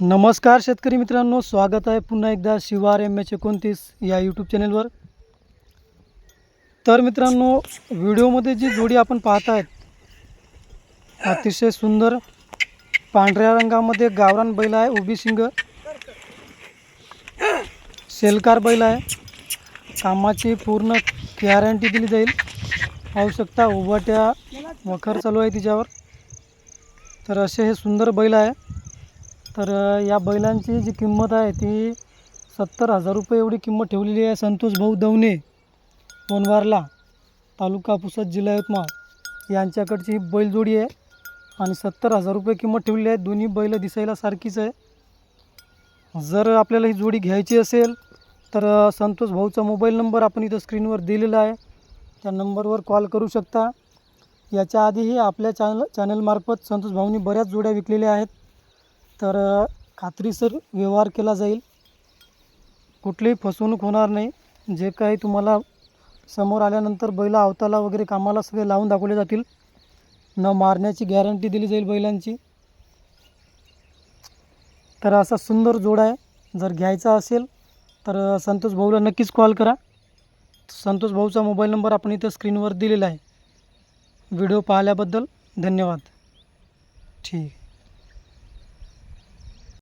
नमस्कार शेतकरी मित्रांनो स्वागत आहे पुन्हा एकदा शिवार एम एच एकोणतीस या यूट्यूब चॅनेलवर तर मित्रांनो व्हिडिओमध्ये जी जोडी आपण पाहत आहेत अतिशय सुंदर पांढऱ्या रंगामध्ये गावरान बैल आहे उभी शिंग सेलकार बैल आहे. कामाची पूर्ण गॅरंटी दिली जाईल. पाहू शकता उभाट्या वखर चालू आहे तिच्यावर. तर असे हे सुंदर बैल आहे. तर या बैलांची जी किंमत आहे ती सत्तर हजार रुपये एवढी किंमत ठेवलेली आहे संतोष भाऊ दवणे पोनवारला तालुका पुसद जिल्हा यवतमाळ. यांच्याकडची ही बैलजोडी आहे आणि सत्तर हजार रुपये किंमत ठेवलेली आहे. दोन्ही बैल दिसायला सारखीच आहे. जर आपल्याला ही जोडी घ्यायची असेल तर संतोष भाऊचा मोबाईल नंबर आपण इथं स्क्रीनवर दिलेला आहे. त्या नंबरवर कॉल करू शकता. याच्या आधीही आपल्या चॅनल चॅनलमार्फत संतोष भाऊनी बऱ्याच जोड्या विकलेल्या आहेत. तर खात्रीसर व्यवहार केला जाईल. कुठलीही फसवणूक होणार नाही. जे काही तुम्हाला समोर आल्यानंतर बैला आवताला वगैरे कामाला सगळे लावून दाखवले जातील. न मारण्याची गॅरंटी दिली जाईल बैलांची. तर असा सुंदर जोड आहे. जर घ्यायचा असेल तर संतोष भाऊला नक्कीच कॉल करा. संतोष भाऊचा मोबाईल नंबर आपण इथं स्क्रीनवर दिलेला आहे. व्हिडिओ पाहिल्याबद्दल धन्यवाद. ठीक.